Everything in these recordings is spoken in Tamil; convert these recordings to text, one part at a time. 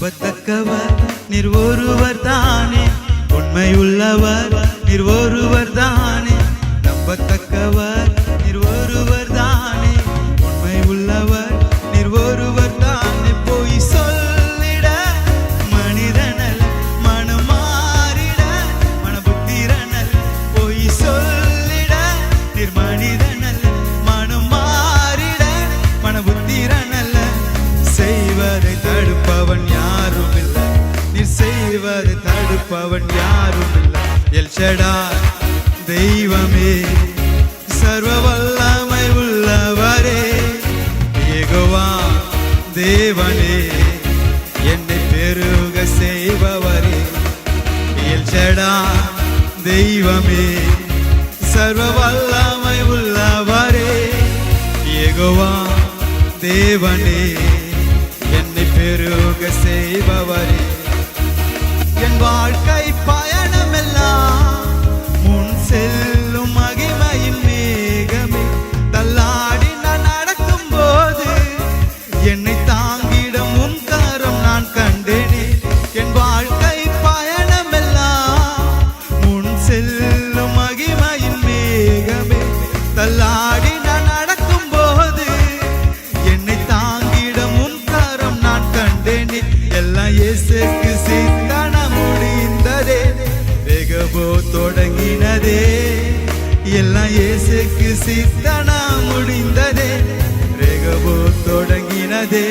நம்பத்தக்கவர் நீர் ஒருவர் தானே. உண்மை உள்ளவர் நீர் ஒருவர் தானே. நம்பத்தக்கவர் நீர் ஒருவர் செய்வதை தடுப்பவன் யாரும் இல்லை எல்ஷடா தெய்வமே சர்வ வல்லமை உள்ளவரே. ஏகவா தேவனே என்னை பெருக செய்பவரே. எல்ஷடா தெய்வமே சர்வ வல்லமை உள்ளவரே. ஏகவா தேவனே என்னை பெருக செய்பவரே. வாழ்க்கை தொடங்கினதே. எல்லாம் இயேசுக்கு சித்தனா முடிந்ததே. வெகபோ தொடங்கினதே.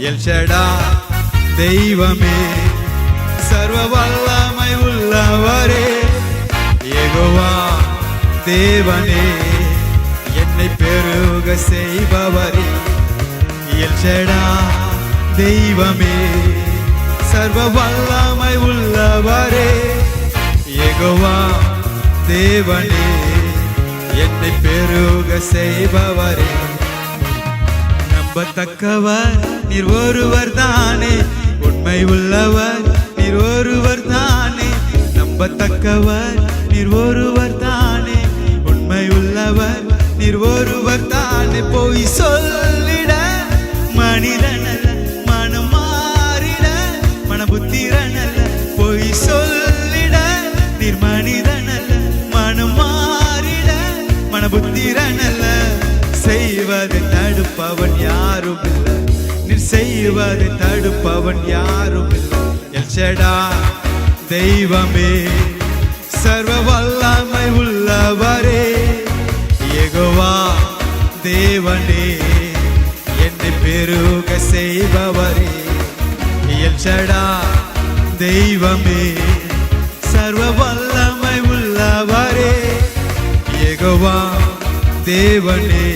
எல்ஷடா தெய்வமே சர்வ வல்லமை உள்ளவரே. ஏகோவா தேவனே என்னை பெருக செய்பவரே. எல்ஷடா தெய்வமே சர்வ வல்லமை உள்ளவரே. ஏகோவா தேவனே என்னை பெருக செய்பவரே. நம்பத்தக்கவர் நீர் ஒருவர் தானே. உண்மை உள்ளவர் நீர் ஒருவர் தானே. நம்பத்தக்கவர் நீர் ஒருவர் தானே. உண்மை உள்ளவர் நீர் ஒருவர் தானே. போய் சொல்லிட மனபுத்திரனல்ல செய்வதை தடுப்பவன் யாரும் இல்லை. நீ செய்வதை தடுப்பவன் யாரும் இல்லை. எல்ஷடா தெய்வமே சர்வ வல்லமை உள்ளவரே. ஏகோவா தேவனே என்னை பெருக செய்பவரே. எல்ஷடா தெய்வமே சர்வ வல்லமை உள்ளவரே. ஏகோவா தேவனே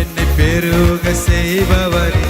என்னை பெருக செய்பவரே.